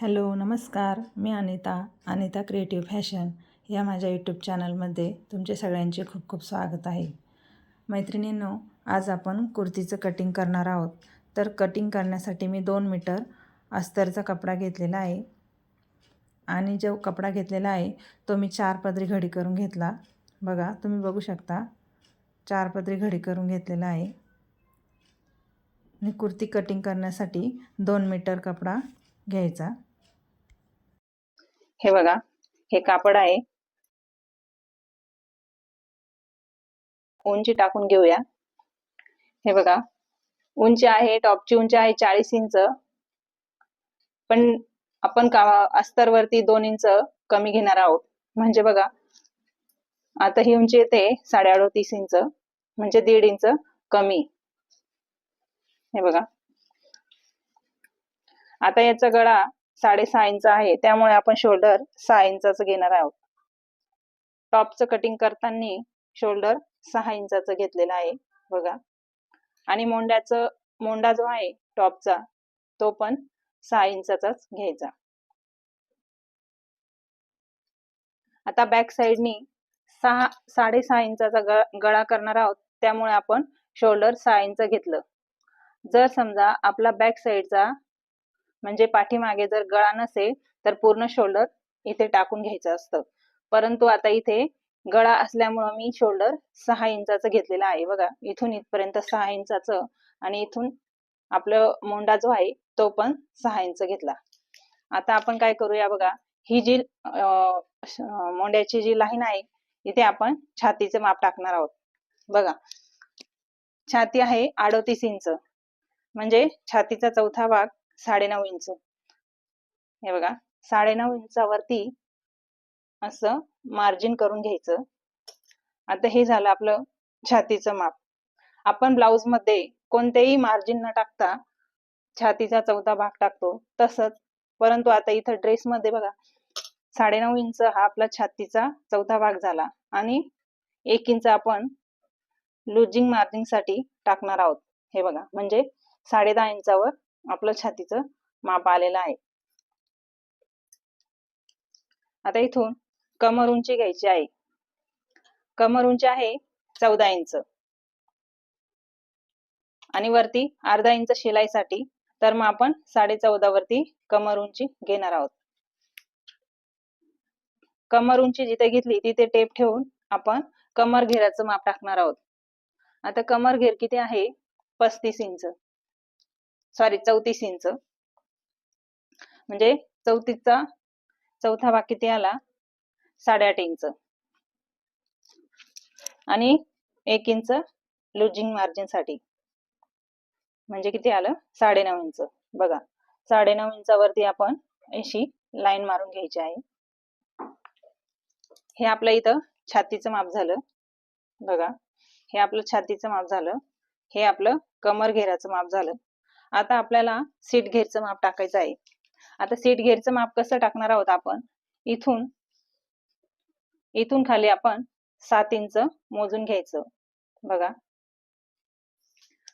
Hello नमस्कार. मी Anita Anita creative fashion या माझ्या यूट्यूब चॅनलमध्ये तुमचे सगळ्यांचे खूप खूप स्वागत आहे. मैत्रिणींनो आज आपण कुर्तीचं कटिंग करणार आहोत. तर कटिंग करण्यासाठी मी दोन मीटर अस्तरचा कपडा घेतलेला आहे. आणि जो कपडा घेतलेला आहे तो मी चार पदरी घडी करून घेतला. बघा तुम्ही बघू शकता चार पदरी घडी करून घेतलेला आहे. आणि कुर्ती कटिंग करण्यासाठी दोन मीटर कपडा घ्यायचा. हे बघा हे कापड आहे. उंची टाकून घेऊया. हे बघा उंची आहे टॉपची उंची आहे चाळीस इंच. पण आपण का अस्तरवरती दोन इंच कमी घेणार आहोत. म्हणजे बघा आता ही उंची येते साडे अडोतीस इंच म्हणजे दीड इंच कमी. हे बघा. आता याचा गळा साडेसहा इंच आहे. त्यामुळे आपण शोल्डर सहा इंचाचं घेणार आहोत. टॉपचं कटिंग करताना शोल्डर सहा इंचाचं घेतलेलं आहे. बघा. आणि मोंड्याचं मोंडा जो आहे टॉपचा तो पण सहा इंचाचाच घ्यायचा. आता बॅक साइडनी सहा साडेसहा इंचाचा गळा करणार आहोत. त्यामुळे आपण शोल्डर सहा इंच घेतलं. जर समजा आपला बॅक साइडचा म्हणजे पाठीमागे जर गळा नसेल तर पूर्ण शोल्डर इथे टाकून घ्यायचं असतं. परंतु आता इथे गळा असल्यामुळं मी शोल्डर सहा इंचाचं घेतलेलं आहे बघा. इथून इथपर्यंत सहा इंचाचं आणि इथून आपलं मोंडा जो आहे तो पण सहा इंच घेतला. आता आपण काय करूया बघा. ही जी मोंड्याची जी लाईन आहे इथे आपण छातीचं माप टाकणार आहोत. बघा. छाती आहे अडोतीस इंच. म्हणजे छातीचा चौथा भाग साडेनऊ इंच. हे बघा साडेनऊ इंचावरती असं मार्जिन करून घ्यायचं. आता हे झालं आपलं छातीचं माप. आपण ब्लाउजमध्ये कोणतेही मार्जिन न टाकता छातीचा चौथा भाग टाकतो तसंच. परंतु आता इथं ड्रेस मध्ये बघा साडेनऊ इंच हा आपला छातीचा चौथा भाग झाला आणि एक इंच आपण लुजिंग मार्जिंगसाठी टाकणार आहोत. हे बघा म्हणजे साडे दहा इंचावर आपलं छातीचं माप आलेलं आहे. आता इथून कमर उंची घ्यायची आहे. कमर उंची आहे चौदा इंच. आणि वरती अर्धा इंच शिलाईसाठी तर मग आपण साडे चौदा वरती कमर उंची घेणार आहोत. कमर उंची जिथे घेतली तिथे टेप ठेवून आपण कमर घेराचं माप टाकणार आहोत. आता कमर घेर किती आहे? पस्तीस इंच. सॉरी चौतीस इंच. म्हणजे चौतीसचा चौथा भाग किती आला साडेआठ इंच. आणि एक इंच लुजिंग मार्जिनसाठी. म्हणजे किती आलं? साडेनऊ इंच. बघा साडेनऊ इंचावरती आपण अशी लाईन मारून घ्यायची आहे. हे आपलं इथं छातीचं माप झालं. बघा हे आपलं छातीचं माप झालं. हे आपलं कमर घेराचं माप झालं. आता आपल्याला सीट घेरचं माप टाकायचं आहे. आता सीट घेरचं माप कसं टाकणार आहोत आपण? इथून इथून खाली आपण सात इंच मोजून घ्यायचं. बघा.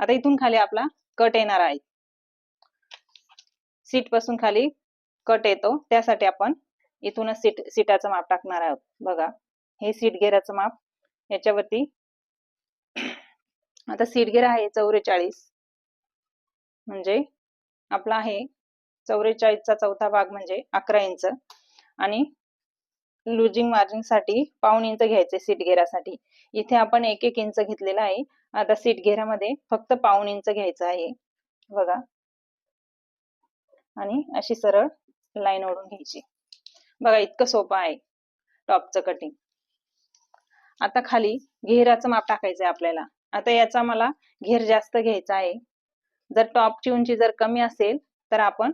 आता इथून खाली आपला कट येणार आहे. सीटपासून खाली कट येतो. त्यासाठी आपण इथूनच सीट सीटाचं माप टाकणार आहोत. बघा. हे सीट घेराचं माप याच्यावरती. आता सीट घेरा आहे चौवेचाळीस म्हणजे आपला आहे चौवेचाळीसचा चौथा भाग म्हणजे अकरा इंच. आणि लुजिंग मार्जिंगसाठी पाऊन इंच घ्यायचे सीट घेरासाठी. इथे आपण एक एक इंच घेतलेला आहे. आता सीट घेरामध्ये फक्त पाऊन इंच घ्यायचं आहे. बघा. आणि अशी सरळ लाईन ओढून घ्यायची. बघा इतकं सोपं आहे. टॉपचं कटिंग आता खाली घेराचं माप टाकायचं आहे आपल्याला. आता याचा मला घेर जास्त घ्यायचा आहे. जर टॉपची उंची जर कमी असेल तर आपण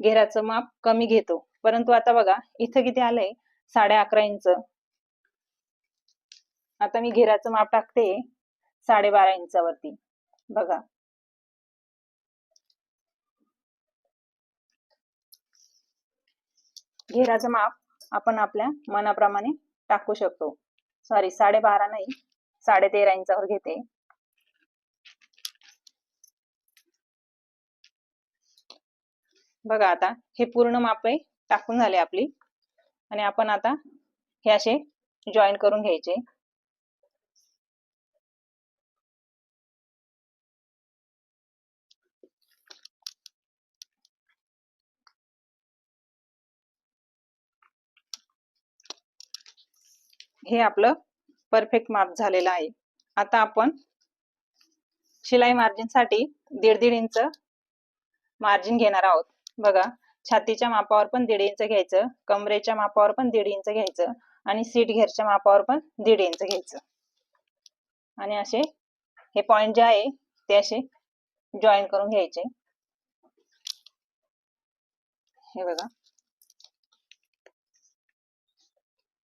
घेराचं माप कमी घेतो. परंतु आता बघा इथं किती आलंय? साडे अकरा इंच. आता मी घेराचं माप टाकते. साडेबारा इंचावरती. बघा. घेराचं माप आपण आपल्या मनाप्रमाणे टाकू शकतो. सॉरी साडेबारा नाही साडे तेरा इंचावर घेते. बघा आता हे पूर्ण मापे टाकून झाले आपली. आणि आपण आता हे असे जॉईन करून घ्यायचे. हे आपलं परफेक्ट माप झालेलं आहे. आता आपण शिलाई मार्जिनसाठी दीड दीड इंच मार्जिन घेणार आहोत. बघा छातीच्या मापावर पण दीड इंच घ्यायचं कमरेच्या मापावर पण दीड इंच घ्यायचं आणि सीट घेरच्या मापावर पण दीड इंच घ्यायचं. आणि असे हे पॉइंट जे आहे ते असे जॉईन करून घ्यायचे. हे बघा.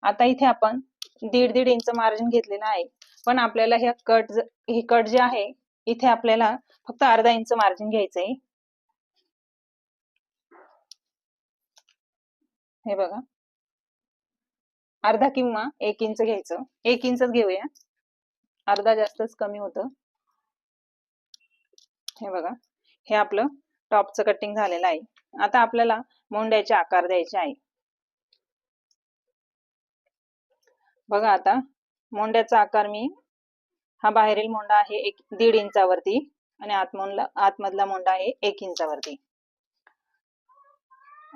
आता इथे आपण दीड दीड इंच मार्जिन घेतलेलं आहे. पण आपल्याला ह्या कट हे कट जे आहे इथे आपल्याला फक्त अर्धा इंच मार्जिन घ्यायचंय. हे बघा. अर्धा किंवा एक इंच घ्यायचं. एक इंचच घेऊया. अर्धा जास्तच कमी होतं. हे बघा. हे आपलं टॉपचं कटिंग झालेलं आहे. आता आपल्याला मोंड्याचे आकार द्यायचे आहे. बघा आता मोंड्याचा आकार मी हा बाहेरील मोंडा आहे एक दीड इंचावरती आणि आतमोंडला आतमधला मोंडा आहे एक इंचावरती.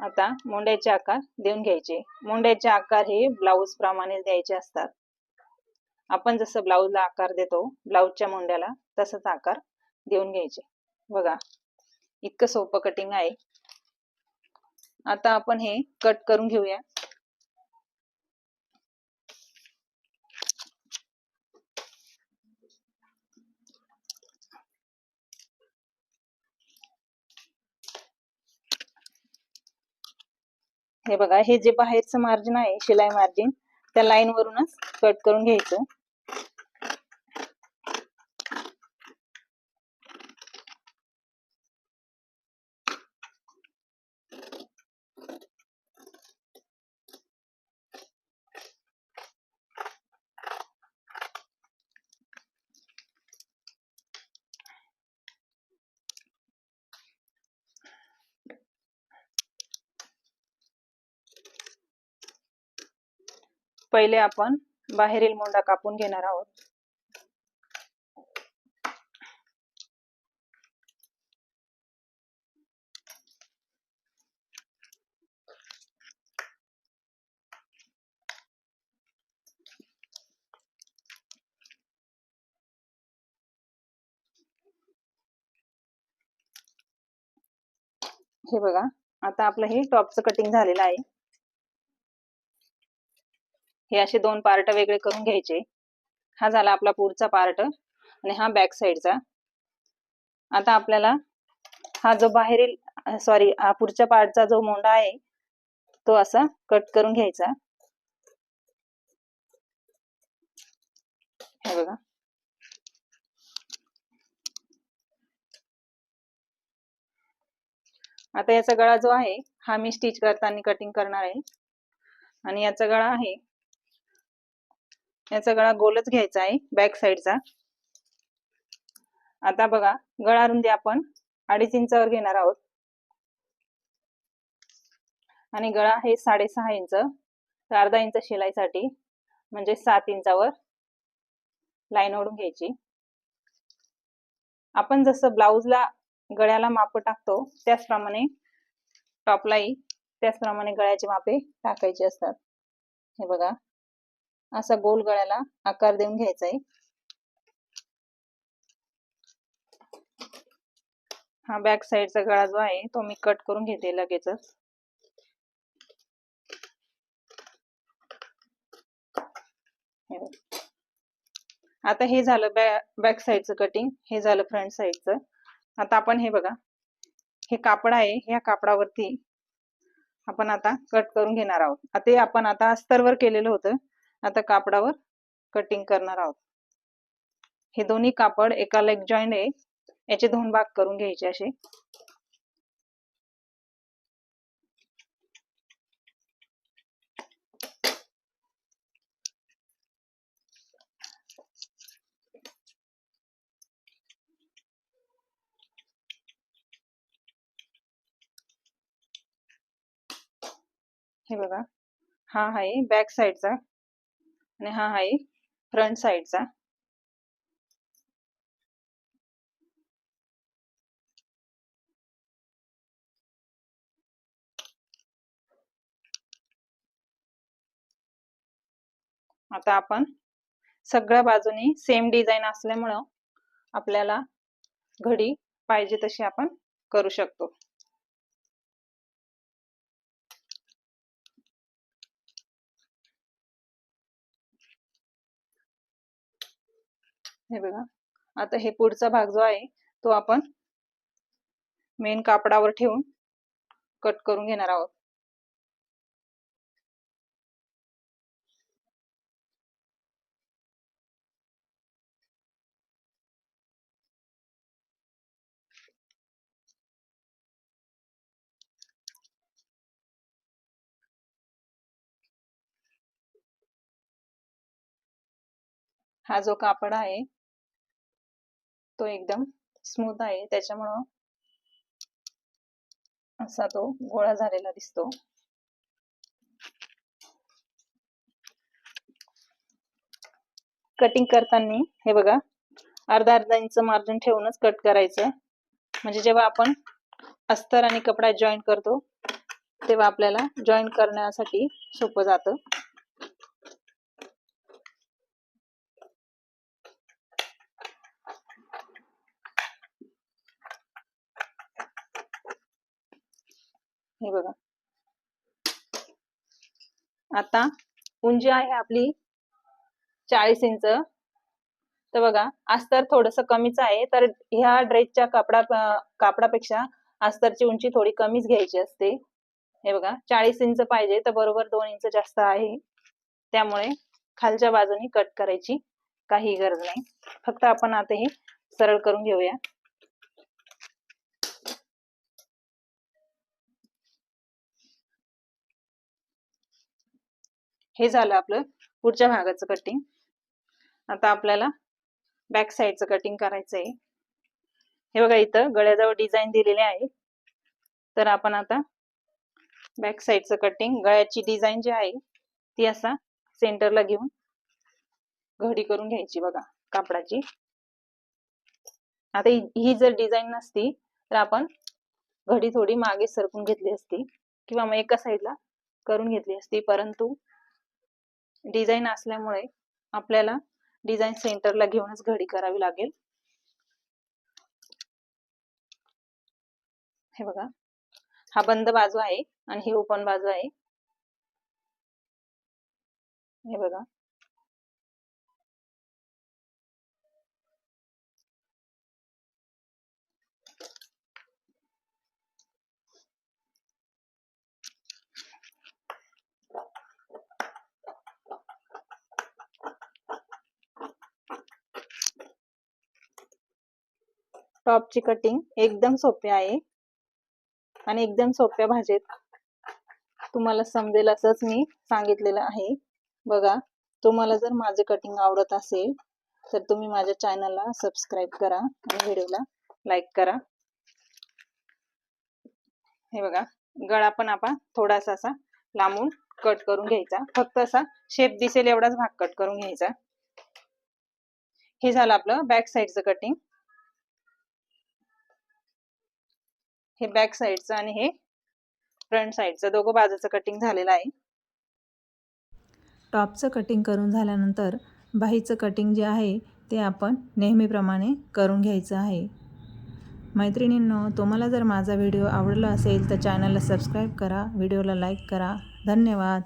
आता मोंड्याचे आकार देऊन घ्यायचे. मोंड्याचे आकार हे ब्लाऊज प्रमाणे द्यायचे असतात. आपण जसं ब्लाऊजला आकार देतो ब्लाऊजच्या मोंड्याला तसंच आकार देऊन घ्यायचे. बघा इतकं सोपं कटिंग आहे. आता आपण हे कट करून घेऊया. हे बघा हे जे बाहेरचं मार्जिन आहे शिलाई मार्जिन त्या लाईन वरूनच कट करून घ्यायचं. पहिले आपण बाहेरील मोंडा कापून घेणार आहोत. हे बघा आता आपलं हे टॉपचं कटिंग झालेलं आहे. हे असे दोन पार्ट वेगळे करून घ्यायचे. हा झाला आपला पुढचा पार्ट आणि हा बॅक साइडचा आता आपल्याला हा जो बाहेरील सॉरी हा पुढच्या पार्टचा जो मोंडा आहे तो असा कट करून घ्यायचा. हे बघा. आता याचा गळा जो आहे हा मी स्टिच करताना कटिंग करणार आहे. आणि याचा गळा आहे याचा गळा गोलच घ्यायचा आहे बॅक साईडचा आता बघा गळा रुंदी आपण अडीच इंचावर घेणार आहोत. आणि गळा हे साडेसहा इंच तर अर्धा इंच शिलाईसाठी म्हणजे सात इंचावर लाईन ओढून घ्यायची. आपण जसं ब्लाऊजला गळ्याला माप टाकतो त्याचप्रमाणे टॉपलाही त्याचप्रमाणे गळ्याची मापे टाकायची असतात. हे बघा. असा गोल गळ्याला आकार देऊन घ्यायचा आहे. हा बॅक साईडचा गळा जो आहे तो मी कट करून घेते लगेचच. आता हे झालं बॅक साईडचं कटिंग हे झालं फ्रंट साईडचं आता आपण हे बघा. हे कापड आहे ह्या कापडावरती आपण आता कट करून घेणार आहोत. आता आपण आता अस्तरवर केलेलं होतं. आता कापडावर कटिंग करणार आहोत. हे दोन्ही कापड एकाला एक जॉईंट आहे. याचे दोन भाग करून घ्यायचे असे. हे बघा. हा आहे बॅक साईडचा आणि हा आहे फ्रंट साईडचा आता आपण सगळ्या बाजूनी सेम डिझाईन असल्यामुळं आपल्याला घडी पाहिजे तशी आपण करू शकतो. हे बघा. आता हे पुढचा भाग जो आहे तो आपण मेन कापडावर ठेवून कट करून घेणार आहोत. हा जो कापड आहे तो एकदम स्मूथ आहे. त्याच्यामुळं असा तो गोळा झालेला दिसतो. कटिंग करताना हे बघा अर्धा अर्धा इंच मार्जिन ठेवूनच कट करायचं. म्हणजे जेव्हा आपण अस्तर आणि कपडा जॉईन करतो तेव्हा आपल्याला जॉईन करण्यासाठी सोपं जातं. हे बघा. आता उंची आहे आपली चाळीस इंच. तर बघा अस्तर थोडस कमीच आहे. तर ह्या ड्रेसच्या कापडा कापडापेक्षा अस्तरची उंची थोडी कमीच घ्यायची असते. हे बघा चाळीस इंच पाहिजे तर बरोबर दोन इंच जास्त आहे. त्यामुळे खालच्या बाजूनी कट करायची काही गरज नाही. फक्त आपण आता हे सरळ करून घेऊया. हे झालं आपलं पुढच्या भागाचं कटिंग आता आपल्याला बॅक साईडचं कटिंग करायचं आहे हे बघा इथं गळ्याजवळ डिझाईन दिलेले आहे. तर आपण आता बॅक साईडचं कटिंग गळ्याची डिझाईन जी आहे ती असा सेंटरला घेऊन घडी करून घ्यायची बघा कापडाची. आता ही जर डिझाईन नसती तर आपण घडी थोडी मागे सरकून घेतली असती किंवा मग एका साईडला करून घेतली असती. परंतु डिझाईन असल्यामुळे आपल्याला डिझाईन सेंटरला घेऊनच घडी करावी लागेल. हे बघा. हा बंद बाजू आहे आणि ही ओपन बाजू आहे. हे बघा. टॉपची कटिंग एकदम सोपी आहे. आणि एकदम सोप्या भाषेत तुम्हाला समजेल असंच मी सांगितलेलं आहे. बघा तुम्हाला जर माझे कटिंग आवडत असेल तर तुम्ही माझ्या चॅनलला सबस्क्राईब करा आणि व्हिडिओला लाईक करा. हे बघा गळा पण आपण थोडासा असा लांबून कट करून घ्यायचा. फक्त असा शेप दिसेल एवढाच भाग कट करून घ्यायचा. हे झालं आपलं बॅक साईडचं कटिंग हे बॅक साईडचं आणि हे फ्रंट साईडचं दोघं बाजूचं कटिंग झालेलं आहे. टॉपचं कटिंग करून झाल्यानंतर बाहीचं कटिंग जे आहे ते आपण नेहमीप्रमाणे करून घ्यायचं आहे. मैत्रिणींनो तुम्हाला जर माझा व्हिडिओ आवडला असेल तर चॅनलला सबस्क्राईब करा व्हिडिओला लाईक करा. धन्यवाद.